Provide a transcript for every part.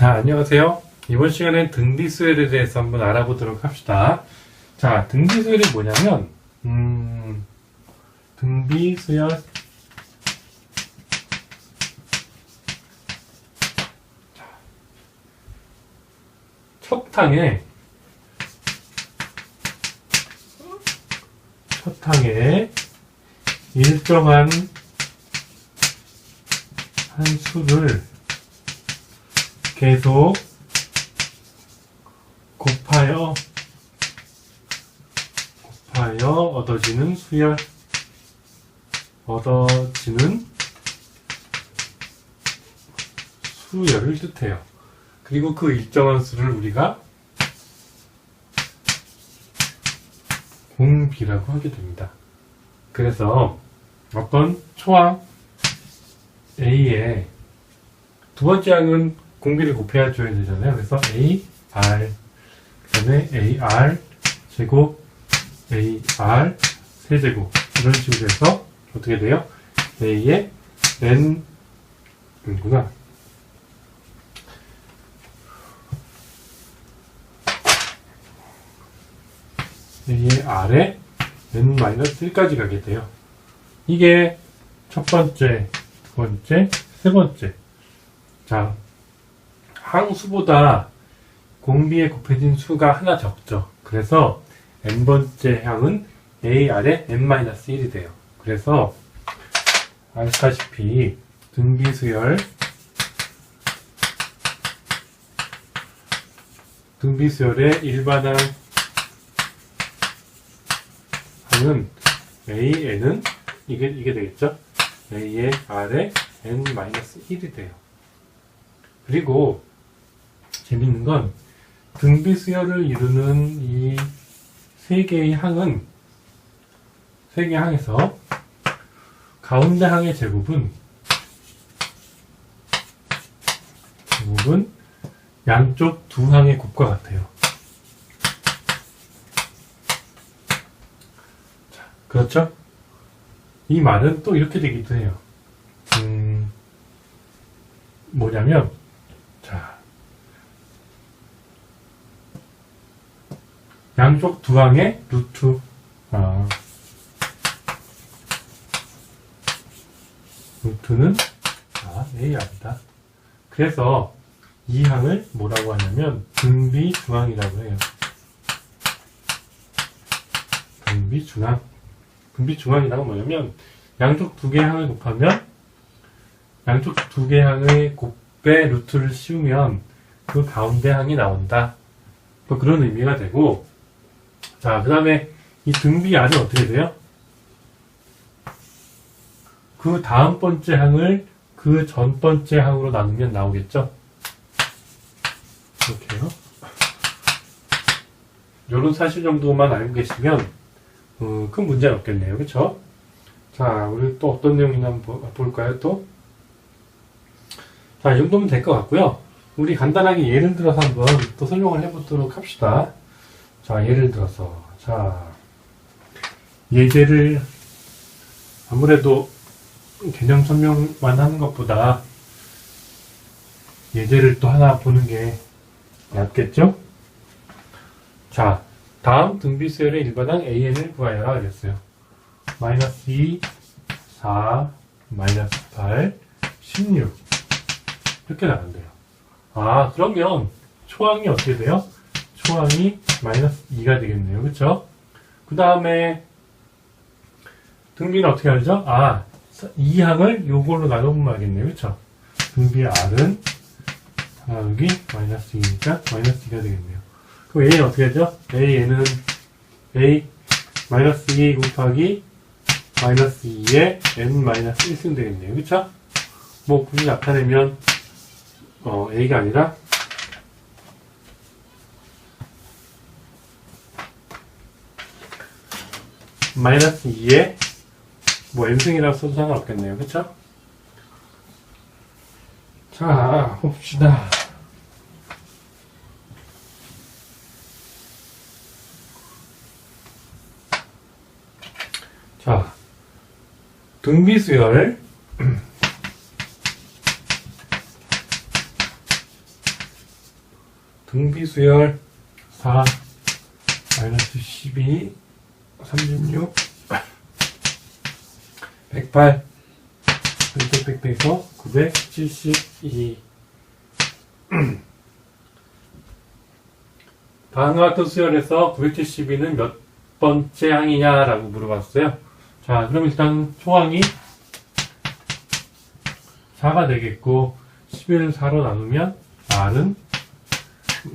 자, 안녕하세요. 이번 시간엔 등비수열에 대해서 한번 알아보도록 합시다. 자, 등비수열이 뭐냐면, 음, 등비수열. 자, 첫 항에, 첫 항에 일정한 한 수를 계속 곱하여 곱하여 얻어지는 수열 얻어지는 수열을 뜻해요. 그리고 그 일정한 수를 우리가 공비라고 하게 됩니다. 그래서 어떤 초항 A에 두 번째 항은 공비를 곱해야 줘야 되잖아요. 그래서 A, R, 그 다음에 AR 제곱, AR 세제곱 이런 식으로 해서 어떻게 돼요? A에 N 이구나. A의 R에 N-1까지 가게 돼요. 이게 첫 번째, 두 번째, 세 번째. 자, 항수보다 공비에 곱해진 수가 하나 적죠. 그래서 n번째 항은 a 아래 n-1이 돼요. 그래서 아시다시피 등비수열 등비수열의 일반항 항은 a,n은 이게 이게 되겠죠. a의 아래 n-1이 돼요. 그리고 재밌는 건 등비 수열을 이루는 이 세 개의 항은 세 개의 항에서 가운데 항의 제곱은 제곱은 양쪽 두 항의 곱과 같아요. 자, 그렇죠? 이 말은 또 이렇게 되기도 해요. 음, 뭐냐면 자, 양쪽 두 항의 루트, 아, 루트는, 아, AR이다. 그래서 이 항을 뭐라고 하냐면, 등비 중항이라고 해요. 등비 중항. 등비 중항이라고 뭐냐면, 양쪽 두 개의 항을 곱하면, 양쪽 두 개의 항의 곱배 루트를 씌우면, 그 가운데 항이 나온다. 또 그런 의미가 되고, 자, 그 다음에 이 등비 R은 어떻게 돼요? 그 다음 번째 항을 그 전 번째 항으로 나누면 나오겠죠? 이렇게요. 요런 사실 정도만 알고 계시면, 어, 큰 문제는 없겠네요. 그쵸? 자, 우리 또 어떤 내용이나 한번 보- 볼까요, 또? 자, 이 정도면 될 것 같고요. 우리 간단하게 예를 들어서 한번 또 설명을 해보도록 합시다. 자, 예를 들어서, 자, 예제를 아무래도 개념 설명만 하는 것보다 예제를 또 하나 보는 게 낫겠죠? 자, 다음 등비수열의 일반항 AN을 구하여라 그랬어요. 마이너스 2, 4, 마이너스 8, 16. 이렇게 나간대요. 아, 그러면 초항이 어떻게 돼요? 초항이 마이너스 2가 되겠네요. 그쵸? 그 다음에 등비는 어떻게 알죠? 아, 2항을 요걸로 나눠보면 알겠네요. 그쵸? 등비 R은 여기 마이너스 2니까 마이너스 2가 되겠네요. 그럼 A는 어떻게 하죠? A는 A 마이너스 2 곱하기 마이너스 2에 N 마이너스 1승 되겠네요. 그쵸? 뭐 굳이 나타내면 어, A가 아니라 마이너스 2에 뭐 n승이라고 써도 상관없겠네요. 그쵸? 자, 봅시다. 자, 등비수열 등비수열 4 마이너스 12 36 108 빽빽빽빽해서 972 다음과 같은 수열에서 972는 몇 번째 항이냐라고 물어봤어요. 자, 그럼 일단 초항이 4가 되겠고 11을 4로 나누면 R은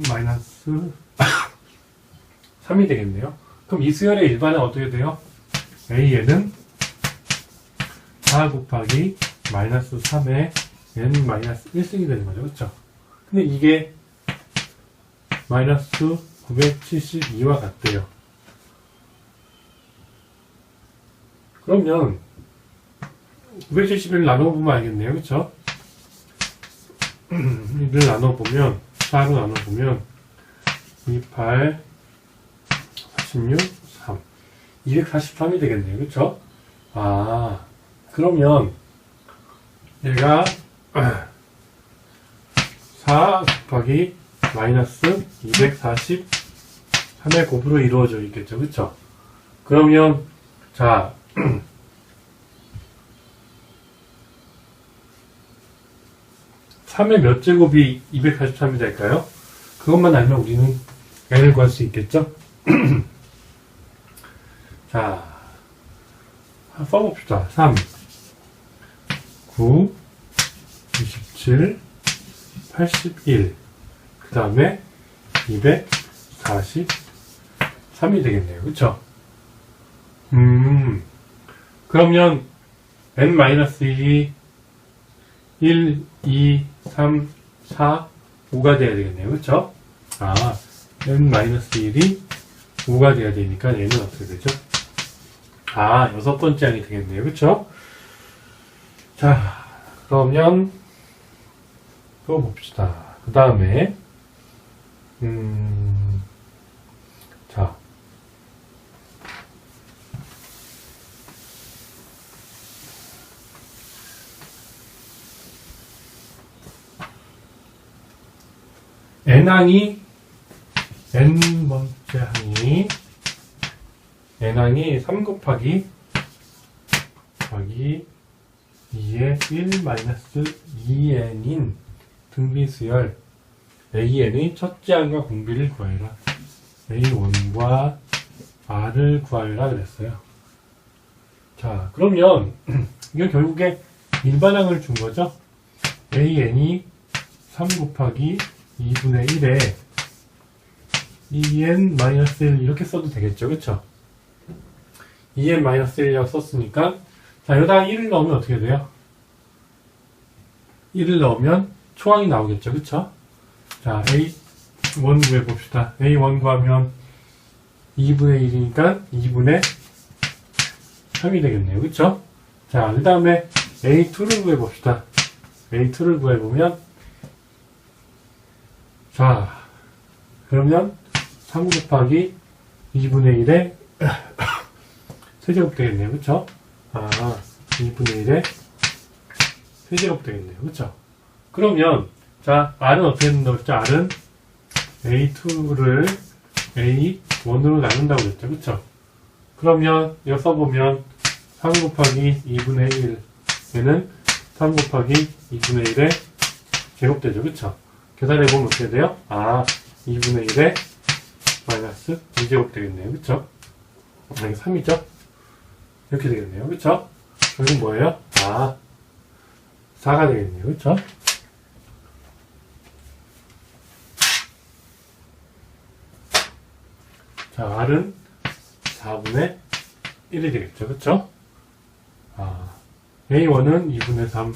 마이너스 3이 되겠네요. 그럼 이 수열의 일반은 어떻게 돼요? A에는 4 곱하기 마이너스 3에 n 마이너스 1승이 되는 거죠. 그쵸? 근데 이게 마이너스 972와 같대요. 그러면 971을 나눠보면 알겠네요. 그쵸? 이를 나눠보면 4로 나눠보면 28 46 3 243이 되겠네요. 그쵸? 아 그러면 얘가 4 곱하기 마이너스 243의 곱으로 이루어져 있겠죠. 그쵸? 그러면 자 3의 몇 제곱이 243이 될까요? 그것만 알면 우리는 n을 구할 수 있겠죠? 자, 써봅시다. 3, 9, 27, 81. 그 다음에 243이 되겠네요. 그쵸? 음, 그러면 n-1이 1, 2, 3, 4, 5가 돼야 되겠네요. 그쵸? 아, n-1이 5가 돼야 되니까 얘는 어떻게 되죠? 아, 여섯 번째 항이 되겠네요. 그쵸? 자, 그러면 또 봅시다. 그 다음에 음, 자, n항이 n번째 항이 n항이 3 곱하기 곱하기 2의 1 마이너스 2n인 등비수열 AN의 첫째 항과 공비를 구하여라. A1과 R을 구하여라 그랬어요. 자, 그러면 이건 결국에 일반항을 준 거죠. AN이 3 곱하기 2분의 1에 2n-1 이렇게 써도 되겠죠. 그쵸? 2n-1이라고 썼으니까 자, 여기다가 1을 넣으면 어떻게 돼요? 1을 넣으면 초항이 나오겠죠. 그쵸? 자, A1 구해봅시다. A1 구하면 2분의 1이니까 2분의 3이 되겠네요. 그쵸? 자, 그 다음에 A2를 구해봅시다. A2를 구해보면 자, 그러면 3 곱하기 2분의 1에 세제곱 되겠네요. 그쵸? 아, 2분의 1에 세제곱 되겠네요. 그쵸? 그러면 자, R은 어떻게 넣었죠? R은 A2를 A1으로 나눈다고 그랬죠. 그쵸? 그러면 이거 써보면 3 곱하기 2분의 1 얘는 3 곱하기 2분의 1에 제곱되죠. 그쵸? 계산해보면 어떻게 돼요? 아, 2분의 1에 마이너스 2제곱 되겠네요. 그쵸? 아, 이게 3이죠? 이렇게 되겠네요. 그쵸? 여기 뭐예요? 아, 4가 되겠네요. 그쵸? 자, R은 4분의 1이 되겠죠. 그쵸? 아, A1은 2분의 3,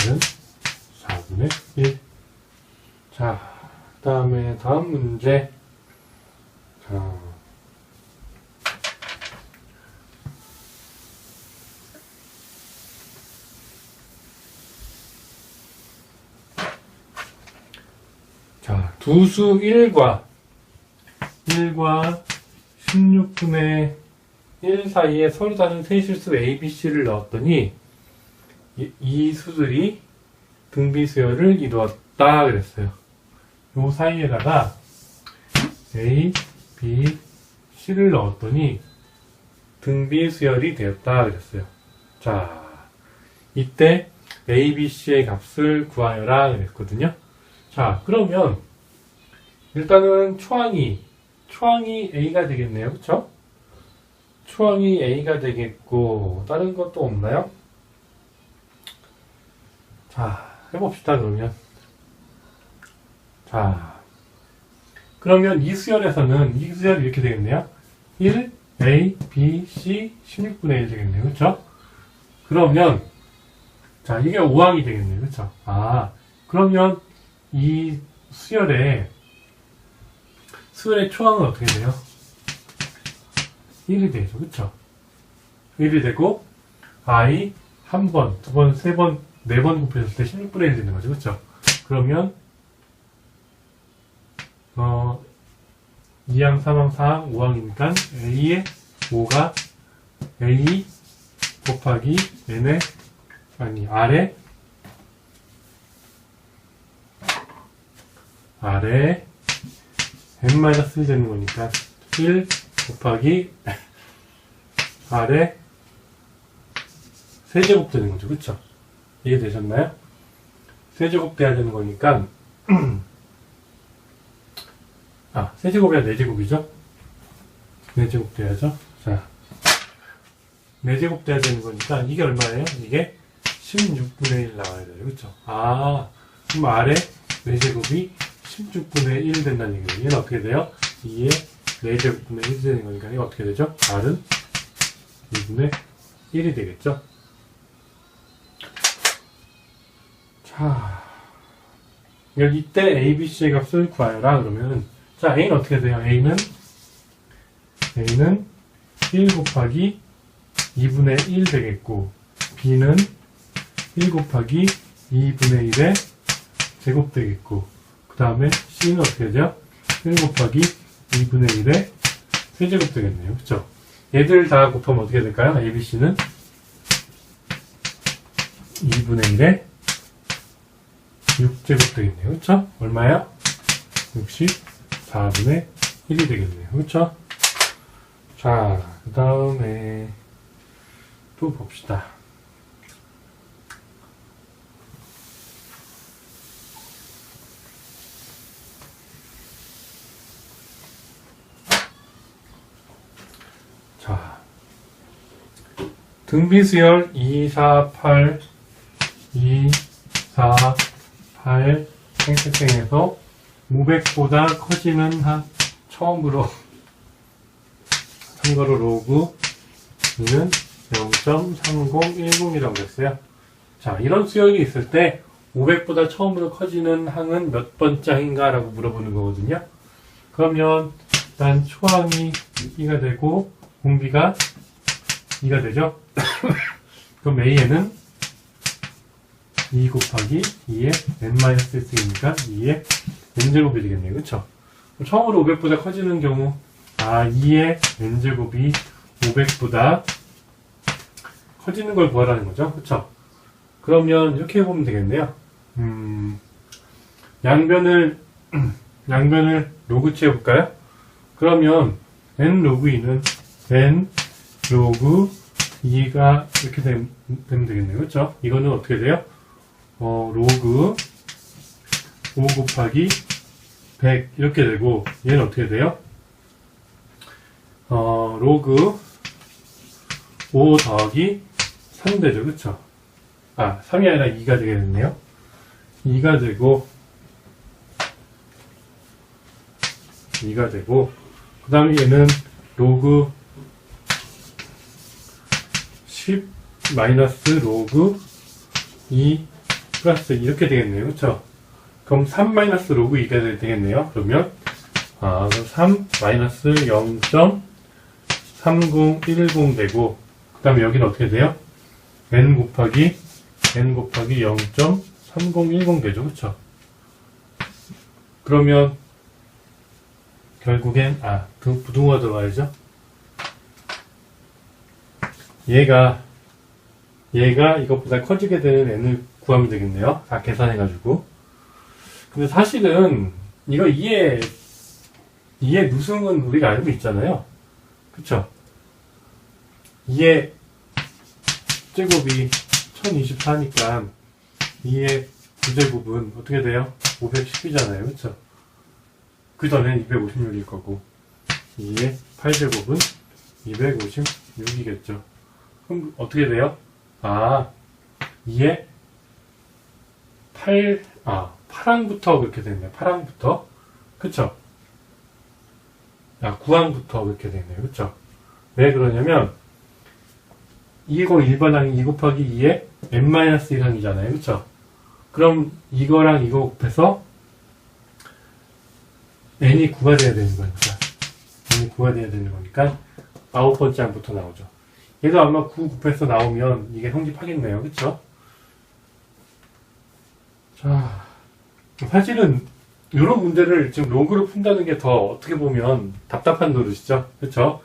R은 4분의 1. 자, 그 다음에 다음 문제. 자, 자, 두수 1과 1과 16분의 1 사이에 서로 다른 세실수 ABC를 넣었더니 이, 이 수들이 등비수열을 이루었다 그랬어요. 요 사이에다가 A, B, C를 넣었더니 등비 수열이 되었다 그랬어요. 자, 이때 A, B, C의 값을 구하여라 그랬거든요. 자, 그러면 일단은 초항이 초항이 A가 되겠네요. 그쵸? 초항이 A가 되겠고 다른 것도 없나요? 자, 해봅시다 그러면. 자, 그러면 이 수열에서는 이 수열이 이렇게 되겠네요. 1, A, B, C, 16분의 1 되겠네요. 그쵸? 그러면 자, 이게 5항이 되겠네요. 그쵸? 아, 그러면 이 수열의 수열의 초항은 어떻게 돼요? 1이 되죠. 그쵸? 1이 되고 i 한 번, 두 번, 세 번, 네 번 곱했을 때 16분의 1 되는 거죠. 그쵸? 그러면 어 2항, 3항, 4항, 5항이니까 a의 5가 a 곱하기 n의 아니 아래 n-1 되는 거니까 1 곱하기 아래 세제곱 되는 거죠. 그쵸? 이해되셨나요? 세제곱 돼야 되는 거니까 아, 세제곱이야 네제곱이죠? 네제곱 돼야죠? 자, 네제곱 돼야 되는 거니까 이게 얼마예요? 이게 16분의 1 나와야 돼요. 그쵸? 아, 그럼 아래 네제곱이 16분의 1 된다는 얘기예요. 얘는 어떻게 돼요? 2에 4제곱분의 1 되는 거니까 이거 어떻게 되죠? R은 2분의 1이 되겠죠? 자, 이때 A, B, C의 값을 구하여라 그러면 자, A는 어떻게 돼요? A는 A는 1 곱하기 2분의 1 되겠고 B는 1 곱하기 2분의 1의 제곱 되겠고 그 다음에 C는 어떻게 되죠? 1 곱하기 2분의 1의 세제곱 되겠네요. 그쵸? 얘들 다 곱하면 어떻게 될까요? A, B, C는 2분의 1의 6제곱 되겠네요. 그쵸? 얼마야? 64분의 1이 되겠네요. 그쵸? 자, 그 다음에 또 봅시다. 등비수열 2, 4, 8, 2, 4, 8 생태생에서 500보다 커지는 한 처음으로 참고로 로그 는 0.3010이라고 했어요. 자, 이런 수열이 있을 때 500보다 처음으로 커지는 항은 몇 번째 항인가 라고 물어보는 거거든요. 그러면 일단 초항이 2가 되고 공비가 2가 되죠. 그럼 A에는 2 곱하기 2의 n-1이니까 2의 n제곱이 되겠네요. 그쵸? 처음으로 500보다 커지는 경우 아 2의 n제곱이 500보다 커지는 걸 구하라는 거죠. 그쵸? 그러면 이렇게 해보면 되겠네요. 음, 양변을 양변을 로그 취해볼까요? 그러면 n 로그 2는 n 로그 2가 이렇게 되, 면 되겠네요. 그쵸? 이거는 어떻게 돼요? 어, 로그 5 곱하기 100 이렇게 되고 얘는 어떻게 돼요? 어, 로그 5 더하기 3 되죠. 그쵸? 아, 3이 아니라 2가 되겠네요. 2가 되고 2가 되고 그 다음에 얘는 로그 10 마이너스 로그 2 플러스 이렇게 되겠네요. 그쵸? 그럼 3 마이너스 로그 2가 되겠네요. 그러면 아, 그럼 3 마이너스 0.3010 되고 그 다음에 여기는 어떻게 돼요? n 곱하기 n 곱하기 0.3010 되죠. 그쵸? 그러면 결국엔 아 등- 부등호가 들어가야죠. 얘가 얘가 이것보다 커지게 되는 n을 구하면 되겠네요. 다 계산해가지고. 근데 사실은 이거 2의 2의 누승은 우리가 알고 있잖아요. 그쵸? 2의 제곱이 1024니까 2의 9제곱은 어떻게 돼요? 510이잖아요. 그쵸? 그 전엔 256일 거고 2의 8제곱은 256이겠죠. 그럼 어떻게 돼요? 아, 2의 8, 아, 8항부터 그렇게 됐네요. 8항부터. 그쵸? 아, 9항부터 그렇게 됐네요. 그쵸? 왜 그러냐면, 이거 1번 항이 2 곱하기 2의 n-1항이잖아요. 그쵸? 그럼 이거랑 이거 곱해서 n이 9가 돼야 되는 거니까. n이 9가 돼야 되는 거니까 아홉 번째 항부터 나오죠. 얘도 아마 9 곱해서 나오면 이게 성립하겠네요. 그쵸? 자, 사실은 이런 문제를 지금 로그로 푼다는 게 더 어떻게 보면 답답한 노릇이죠. 그쵸?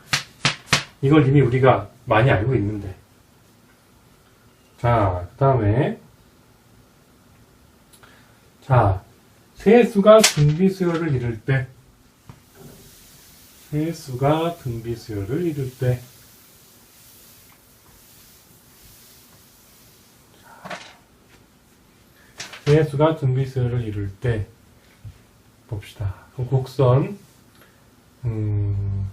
이걸 이미 우리가 많이 알고 있는데. 자, 그 다음에 자, 세수가 등비수열을 이룰 때 세수가 등비수열을 이룰 때 세수가 등비수열을 이룰 때 봅시다. 곡선 음,